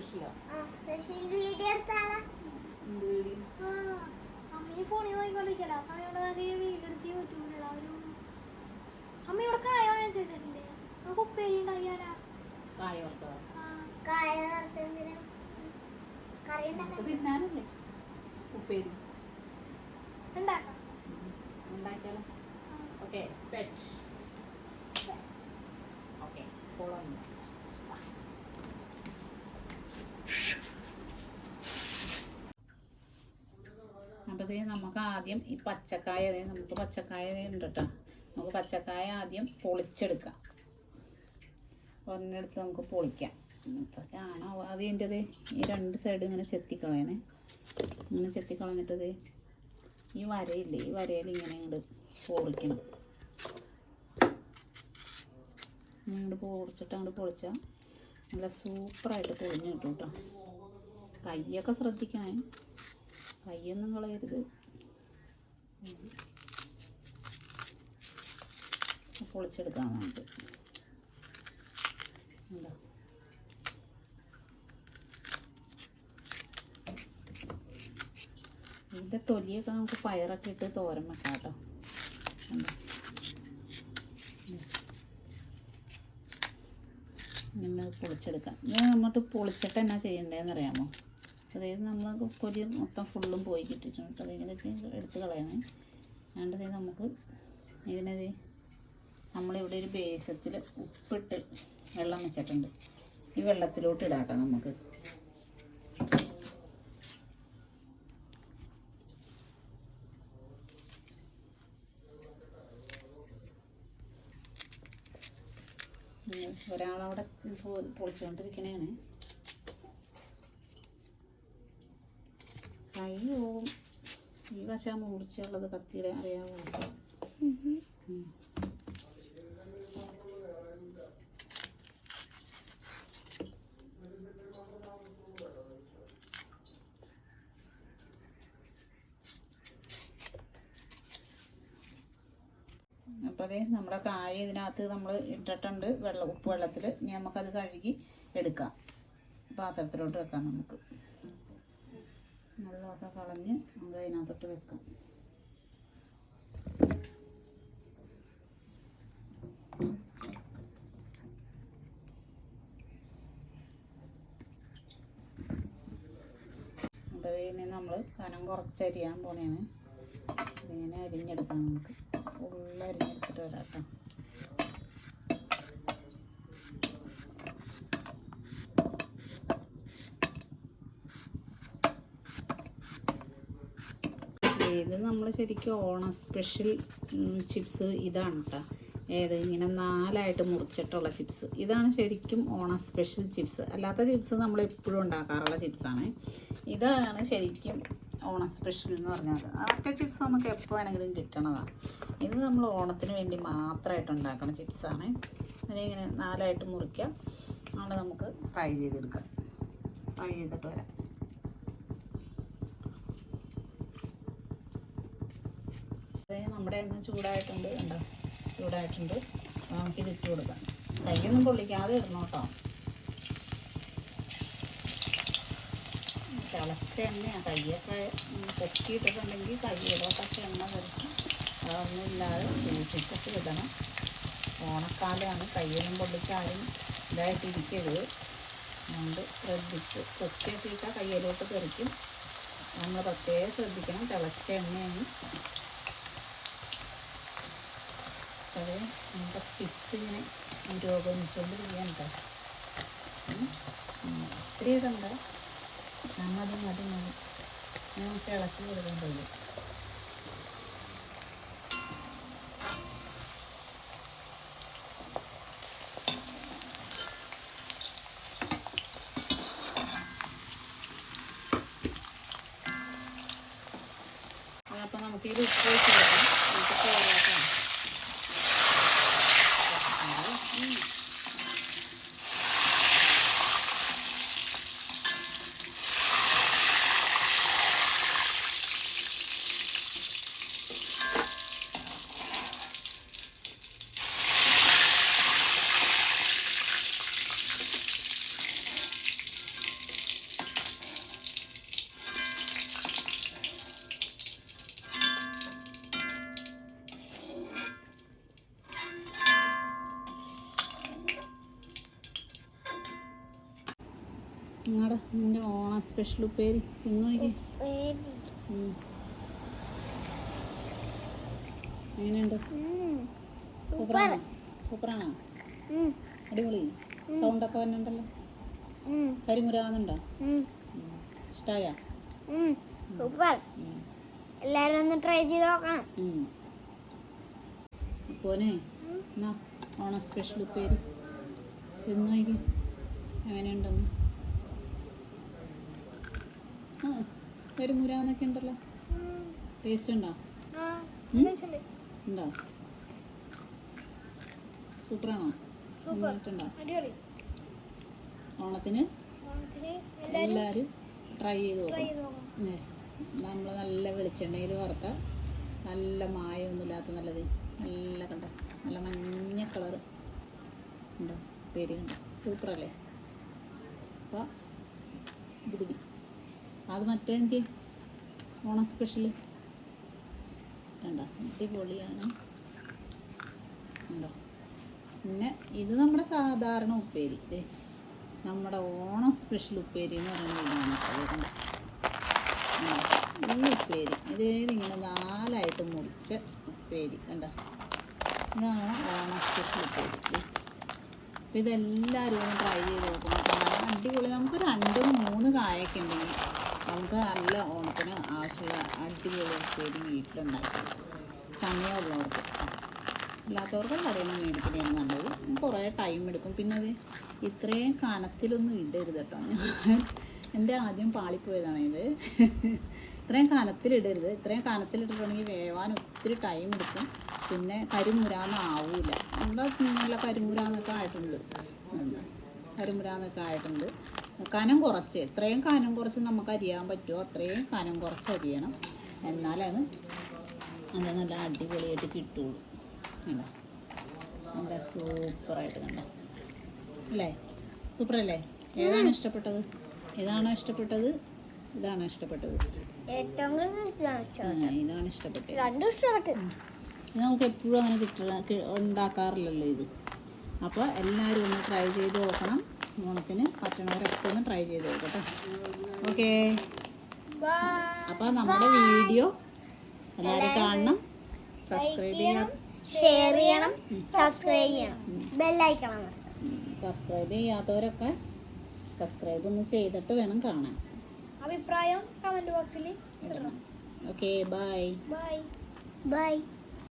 സ്പെഷ്യലാ special video എടുത്താലാ? അമ്മ ഫോണിൽ നോക്കിക്കൊണ്ടിരിക്കല സമയം ഇവിടെ നല്ല വീടെടുത്ത് യൂട്യൂബിലുള്ള ഒരു അമ്മ ഇവിടെ കായ നമുക്ക് ഉപ്പേരി ഉണ്ടാക്കിയാലാ? കായ വറുത്തതാ. കായ വറുത്തതിന് കറി ഉണ്ടാക്കാൻ തിന്നാനല്ലേ? ഉപ്പേരി. ഉണ്ടാക്കാം. ഉണ്ടാക്കിയാലോ? ഓക്കെ സെറ്റ് അപ്പോഴത്തേ നമുക്ക് ആദ്യം ഈ പച്ചക്കായ നമുക്ക് പച്ചക്കായ ഉണ്ട് കേട്ടോ നമുക്ക് പച്ചക്കായ ആദ്യം പൊളിച്ചെടുക്കാം. ഒരെണ്ണെടുത്ത് നമുക്ക് പൊളിക്കാം. ഇതൊക്കെ ആണോ? അത് ഇതിന്റെത് ഈ രണ്ട് സൈഡ് ഇങ്ങനെ ചെത്തിക്കളയണേ. ഇങ്ങനെ ചെത്തിക്കളഞ്ഞിട്ടത് ഈ വരയില്ലേ ഈ വരയിൽ ഇങ്ങനെ ഇങ്ങോട്ട് പൊളിക്കണം. ഇങ്ങോട്ട് പൊളിച്ചിട്ട് അങ്ങോട്ട് പൊളിച്ചാൽ നല്ല സൂപ്പറായിട്ട് പൊളിഞ്ഞ് കിട്ടും കേട്ടോ കയ്യൊക്കെ ശ്രദ്ധിക്കണേ. കയ്യൊന്നും കളയരുത്. പൊളിച്ചെടുക്കാൻ വേണ്ടി ഇതിന്റെ തൊലിയൊക്കെ നമുക്ക് പയറൊക്കെ ഇട്ട് തോരൻ വെക്കാം കേട്ടോ. പൊളിച്ചെടുക്കാം. ഇത് അങ്ങോട്ട് പൊളിച്ചിട്ട് എന്നാ ചെയ്യണ്ടേന്ന് അറിയാമോ അതായത് നമ്മൾ കൊരി മൊത്തം ഫുള്ളും പോയി കിട്ടിയിട്ടുണ്ട് അത് ഇതിനൊക്കെ എടുത്ത് കളയണേ. വേണ്ടത് നമുക്ക് ഇതിനത് നമ്മളിവിടെ ഒരു ബേസത്തിൽ ഉപ്പിട്ട് വെള്ളം വെച്ചിട്ടുണ്ട്. ഈ വെള്ളത്തിലോട്ട് ഇടാട്ടോ നമുക്ക്. ഒരാളവിടെ പൊളിച്ചുകൊണ്ടിരിക്കണേ കൈ പോവും ഈ വശം മുറിച്ചുള്ളത് കത്തിയുടെ അറിയാമോ ഉം. അപ്പോൾ അതേ നമ്മുടെ കായ ഇതിനകത്ത് നമ്മൾ ഇട്ടിട്ടുണ്ട് വെള്ളം ഉപ്പ് വെള്ളത്തിൽ. ഇനി നമുക്കത് കഴുകി എടുക്കാം. പാത്രത്തിലോട്ട് വെക്കാം നമുക്ക്. വെള്ളമൊക്കെ കളഞ്ഞ് നമുക്ക് അതിനകത്തോട്ട് വെക്കാം. അപ്പോൾ ഇനി നമ്മൾ കനം കുറച്ചരിയാൻ പോണേണ്. ഇങ്ങനെ അരിഞ്ഞെടുക്കാം നമുക്ക്. ഫുള്ള് അരിഞ്ഞെടുത്തിട്ട് വരാം കേട്ടോ ഇത് നമ്മൾ ശരിക്കും ഓണം സ്പെഷ്യൽ ചിപ്സ് ഇതാണ് കേട്ടോ ഏത് ഇങ്ങനെ നാലായിട്ട് മുറിച്ചിട്ടുള്ള ചിപ്സ് ഇതാണ് ശരിക്കും ഓണ സ്പെഷ്യൽ ചിപ്സ് അല്ലാത്ത ചിപ്സ് നമ്മൾ എപ്പോഴും ഉണ്ടാക്കാറുള്ള ചിപ്സാണ് ഇതാണ് ശരിക്കും ഓണ സ്പെഷ്യൽ എന്ന് പറഞ്ഞാൽ ഒറ്റ ചിപ്സ് നമുക്ക് എപ്പോൾ വേണമെങ്കിലും കിട്ടണതാണ് ഇത് നമ്മൾ ഓണത്തിന് വേണ്ടി മാത്രമായിട്ട് ഉണ്ടാക്കുന്ന ചിപ്സാണ് അതിനിങ്ങനെ നാലായിട്ട് മുറിക്കാം. അങ്ങനെ നമുക്ക് ഫ്രൈ ചെയ്തെടുക്കാം. ഫ്രൈ ചെയ്തിട്ട് വരാം. നമ്മുടെ എണ്ണ ചൂടായിട്ടുണ്ട് കണ്ടോ? ചൂടായിട്ടുണ്ട്. നമുക്ക് ഇതിട്ട് കൊടുക്കാം. കൈയൊന്നും പൊള്ളിക്കാതെ ഇടണം കേട്ടോ. തിളച്ച എണ്ണയാണ് കയ്യൊക്കെ ഉം, പൊക്കിയിട്ടിട്ടുണ്ടെങ്കിൽ കയ്യിലോട്ടൊക്കെ എണ്ണ തെറിച്ച് അതൊന്നും ഇല്ലാതെ സൂക്ഷിച്ചിട്ട് ഇടണം. ഓണക്കാലമാണ്. കയ്യൊന്നും പൊള്ളിക്കാരും ഇതായിട്ടിരിക്കരുത് അതുകൊണ്ട് ശ്രദ്ധിച്ച് പൊക്കിയൊക്കെ ഇട്ടാൽ കയ്യിലോട്ട് തെറിക്കും. നമ്മൾ പ്രത്യേകം ശ്രദ്ധിക്കണം. തിളച്ച എണ്ണയാണ്. അത് നമ്മുടെ ചിപ്സ് ഇങ്ങനെ പുരോഗമിച്ചുകൊണ്ടിരിക്കുകയാണ്. ഒത്തിരി ഇടണ്ട നമ്മത് മതി മതി. നമുക്ക് ഇളക്കി കൊടുക്കാൻ കഴിയും അപ്പം നമുക്ക് ഇത് ഉപ്പ് വെച്ച് നിങ്ങളുടെ നിന്റെ ഓണ സ്പെഷ്യൽ ഉപ്പേരി. തിന്നു എങ്ങനെയുണ്ട്? സൂപ്പറാണോ? സൂപ്പറാണോ? അടിപൊളി. സൗണ്ടൊക്കെ വരുന്നുണ്ടല്ലോ കരിമുരാന്നുണ്ടോ ഇഷ്ടായ? സൂപ്പർ. എല്ലാരും ഒന്ന് ട്രൈ ചെയ്ത് നോക്കണം. അപ്പോനെ ഓണ സ്പെഷ്യൽ ഉപ്പേരി. തിന്നു എങ്ങനെയുണ്ടെന്ന്? ആ കരിമുരാന്നൊക്കെ ഉണ്ടല്ലോ. ടേസ്റ്റ് ഉണ്ടോ? ഉണ്ടോ. സൂപ്പറാണോ? നന്നായിട്ടുണ്ടോ? ഓണത്തിന് എല്ലാവരും ട്രൈ ചെയ്ത് നോക്കണം. നമ്മൾ നല്ല വെളിച്ചെണ്ണയിൽ വറുത്ത നല്ല മായമൊന്നുമില്ലാത്ത നല്ലത് നല്ല കണ്ട? നല്ല മഞ്ഞ കളർ ഉണ്ടോ? പേര് കണ്ടോ? സൂപ്പറല്ലേ? അപ്പോൾ ഇത് പിടി. അത് മറ്റേ എനിക്ക് ഓണം സ്പെഷ്യൽ കണ്ടോ? അടിപൊളിയാണ്. ഉണ്ടോ പിന്നെ ഇത് നമ്മുടെ സാധാരണ ഉപ്പേരി. നമ്മുടെ ഓണം സ്പെഷ്യൽ ഉപ്പേരി എന്ന് പറയുന്നത് ഇതാണ്. ഈ ഉപ്പേരി. ഇത് ഇങ്ങനെ നാലായിട്ട് മുറിച്ച ഉപ്പേരി. കണ്ട? ഇതാണ് ഓണ സ്പെഷ്യൽ ഉപ്പേരി. അപ്പം ഇതെല്ലാവരും ഒന്ന് ട്രൈ ചെയ്ത് നോക്കണം. അടിപൊളി. നമുക്ക് രണ്ട് മൂന്ന് കായൊക്കെ ഉണ്ടെങ്കിൽ നമുക്ക് നല്ല ഓണത്തിന് ആവശ്യമുള്ള അടിപൊളി ഉപ്പേരി വീട്ടിലുണ്ടാക്കി സമയമുള്ളവർക്ക്. ഇല്ലാത്തവർക്ക് കടയിൽ നിന്ന് മേടിക്കുന്നതാണ് നല്ലത് കുറേ ടൈം എടുക്കും. പിന്നെ അത് ഇത്രയും കനത്തിലൊന്നും ഇടരുത് കേട്ടോ. എന്റെ ആദ്യം പാളിപ്പോയതാണ് ഇത്. ഇത്രയും കനത്തിലിടരുത്. ഇത്രയും കനത്തിലിട്ടിട്ടുണ്ടെങ്കിൽ വേവാൻ ഒത്തിരി ടൈം എടുക്കും. പിന്നെ കരിമുരാന്ന് ആവൂല നമ്മുടെ നല്ല കരിമുരാന്നൊക്കെ ആയിട്ടുണ്ട്. കരിമുരാന്നൊക്കെ ആയിട്ടുണ്ട്. കനം കുറച്ച്. എത്രയും കനം കുറച്ച് നമുക്ക് അരിയാൻ പറ്റുമോ? അത്രയും കനം കുറച്ച് അരിയണം. എന്നാലാണ് അത് നല്ല അടിപൊളിയായിട്ട് കിട്ടുള്ളൂ. കണ്ടോ? നല്ല സൂപ്പറായിട്ട് കണ്ടോ? അല്ലേ? സൂപ്പറല്ലേ? ഏതാണ് ഇഷ്ടപ്പെട്ടത്? ഏതാണ് ഇഷ്ടപ്പെട്ടത്? ഇതാണ് ഇഷ്ടപ്പെട്ടത്. ഇതാണ് ഇഷ്ടപ്പെട്ടത്. നമുക്ക് എപ്പോഴും അങ്ങനെ കിട്ടുക ഉണ്ടാക്കാറില്ലല്ലോ ഇത്. അപ്പോൾ എല്ലാവരും ഒന്ന് ട്രൈ ചെയ്ത് നോക്കണം. ഓണത്തിന് പറ്റണവരൊക്കെ ഒന്ന് ട്രൈ ചെയ്ത് നോക്കട്ടെ. ഓക്കേ അപ്പോൾ നമ്മുടെ വീഡിയോ എല്ലാവരും കാണണം സബ്സ്ക്രൈബ് ചെയ്യണം. ഷെയർ ചെയ്യണം സബ്സ്ക്രൈബ് ചെയ്യണം. ബെല്ലൈക്കണം സബ്സ്ക്രൈബ് ചെയ്യാത്തവരൊക്കെ സബ്സ്ക്രൈബ് ഒന്ന് ചെയ്തിട്ട് വേണം കാണാൻ. അഭിപ്രായം കമന്റ് ബോക്സിൽ ഇടണം. Okay bye bye bye